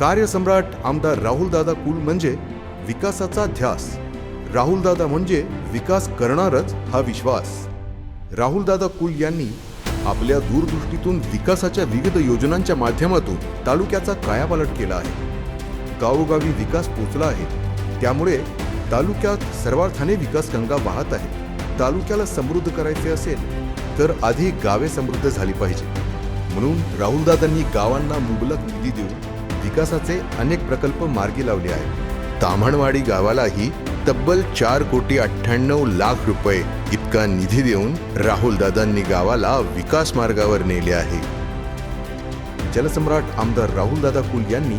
कार्यसम्राट आमदार राहुलदादा कुल म्हणजे विकासाचा ध्यास. राहुलदादा म्हणजे विकास करणारच हा विश्वास. राहुलदादा कुल यांनी आपल्या दूरदृष्टीतून विकासाच्या विविध योजनांच्या माध्यमातून तालुक्याचा कायापालट केला आहे. गावोगावी विकास पोचला आहे. त्यामुळे तालुक्यात सर्वार्थाने विकास गंगा वाहत आहे. तालुक्याला समृद्ध करायचे असेल तर आधी गावे समृद्ध झाली पाहिजे. म्हणून राहुलदादांनी गावांना मुबलक निधी देऊन विकासाचे अनेक प्रकल्प मार्गी लावले आहेत. ताम्हणवाडी गावालाही तब्बल चार कोटी अठ्ठ्याण्णव लाख रुपये इतका निधी देऊन राहुल दादांनी गावाला विकास मार्गावर नेले आहे. जलसम्राट आमदार राहुलदादा कुल यांनी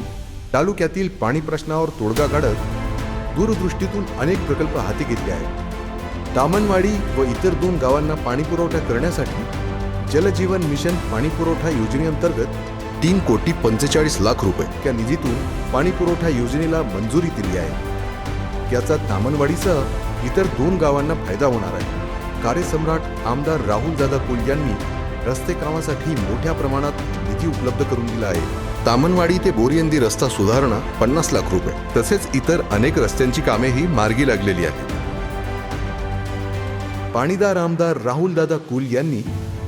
तालुक्यातील पाणी प्रश्नावर तोडगा काढत दूरदृष्टीतून अनेक प्रकल्प हाती घेतले आहेत. तामनवाडी व इतर दोन गावांना पाणीपुरवठा करण्यासाठी जलजीवन मिशन पाणीपुरवठा योजनेअंतर्गत तीन कोटी पंचेचाळीस लाख रुपये या निधीतून पाणी पुरवठा योजनेला मंजुरी दिली आहे. याचा तामनवाडीसह इतर दोन गावांना फायदा होणार आहे. कार्यसम्राट आमदार राहुल दादा कुल यांनी रस्ते कामासाठी मोठ्या प्रमाणात निधी उपलब्ध करून दिला आहे. तामनवाडी ते बोरियंदी रस्ता सुधारणा पन्नास लाख रुपये. तसेच इतर अनेक रस्त्यांची कामेही मार्गी लागलेली आहेत. पाणीदार आमदार राहुलदादा कुल यांनी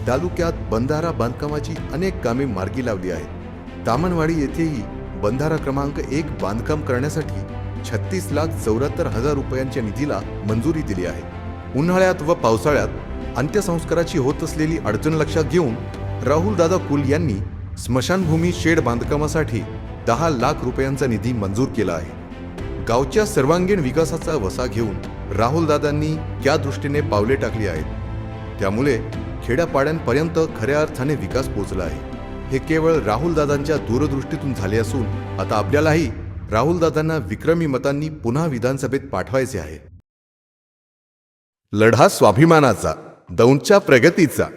तालुक्यात बंधारा बांधकामाची अनेक कामे मार्गी लावली आहेत. तामनवाडी येथेही बंधारा क्रमांक एक बांधकाम करण्यासाठी छत्तीस लाख चौऱ्याहत्तर हजार रुपयांच्या निधीला मंजुरी दिली आहे. उन्हाळ्यात व पावसाळ्यात अंत्यसंस्काराची होत असलेली अडचण लक्षात घेऊन राहुलदादा कुल यांनी स्मशानभूमी शेड बांधकामासाठी दहा लाख रुपयांचा निधी मंजूर केला आहे. गावच्या सर्वांगीण विकासाचा वसा घेऊन राहुलदादांनी त्या दृष्टीने पावले टाकली आहेत. त्यामुळे खेड्यापाड्यांपर्यंत खऱ्या अर्थाने विकास पोहोचला आहे. हे केवळ राहुलदादांच्या दूरदृष्टीतून झाले असून आता आपल्यालाही राहुलदादांना विक्रमी मतांनी पुन्हा विधानसभेत पाठवायचे आहे. लढा स्वाभिमानाचा दौंडच्या प्रगतीचा